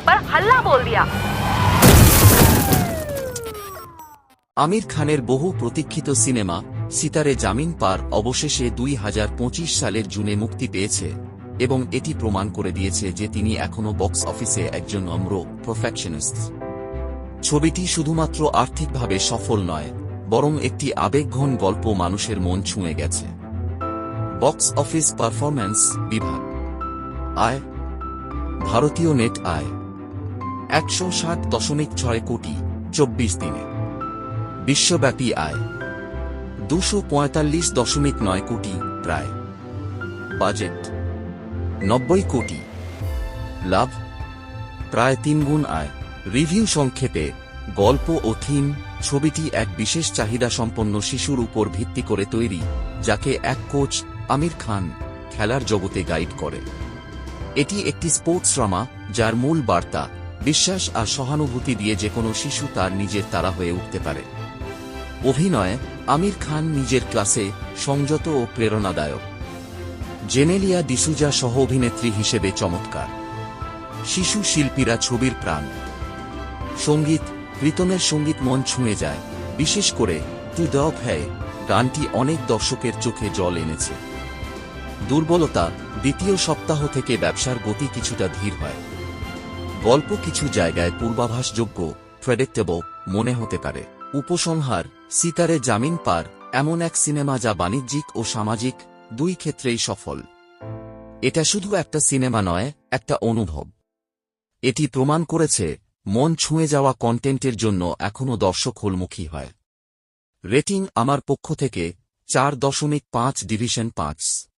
सड़क पर हल्ला बोल दिया আমির খানের বহু প্রতীক্ষিত সিনেমা, সিতারে জামিন পার অবশেষে দুই হাজার পঁচিশ সালের জুনে মুক্তি পেয়েছে এবং এটি প্রমাণ করে দিয়েছে যে তিনি এখনও বক্স অফিসে একজন নম্র প্রফেকশনিস্ট ছবিটি শুধুমাত্র আর্থিকভাবে সফল নয়, বরং একটি আবেগঘন গল্প মানুষের মন ছুঁয়ে গেছে। বক্স অফিস পারফরম্যান্স বিভাগ। আয়। ভারতীয় নেট আয়। একশো সাত দশমিক ছয় কোটি চব্বিশ দিনে। বিশ্বব্যাপী আয় দুশো পঁয়তাল্লিশ দশমিক নয় কোটি প্রায়। বাজেট নব্বই কোটি। লাভ প্রায় তিনগুণ আয়। রিভিউ সংক্ষেপে গল্প ও থিম ছবিটি এক বিশেষ চাহিদা সম্পন্ন শিশুর উপর ভিত্তি করে তৈরি, যাকে এক কোচ আমির খান খেলার জগতে গাইড করে। এটি একটি স্পোর্টস ড্রামা, যার মূল বার্তা বিশ্বাস আর সহানুভূতি দিয়ে যে কোনো শিশু তার নিজের তারা হয়ে উঠতে পারে। অভিনয় আমির খান নিজের ক্লাসে সংযত ও প্রেরণাদায়ক। জেনেলিয়া ডিসুজা সহ অভিনেত্রী হিসেবে চমৎকার। শিশু শিল্পীরা ছবির প্রাণ। সংগীত, কীর্তনের সংগীত মন ছুঁয়ে যায়। বিশেষ করে টু ডগ হ্যায় গানটি অনেক দর্শকের চোখে জল এনেছে। দুর্বলতা দ্বিতীয় সপ্তাহ থেকে ব্যবসার গতি কিছুটা ধীর হয়। গল্প কিছু জায়গায় পূর্বাভাসযোগ্য প্রেডিক্টেবল মনে হতে পারে। উপসংহার, সিতারে জামিন পার, এমন এক সিনেমা যা বাণিজ্যিক ও সামাজিক দুই ক্ষেত্রেই সফল। এটা শুধু একটা সিনেমা নয়, একটা অনুভব। এটি প্রমাণ করেছে, মন ছুঁয়ে যাওয়া কন্টেন্টের জন্য এখনও দর্শক হোলমুখী হয়। রেটিং আমার পক্ষ থেকে চার দশমিক পাঁচ ডিভিশন পাঁচ।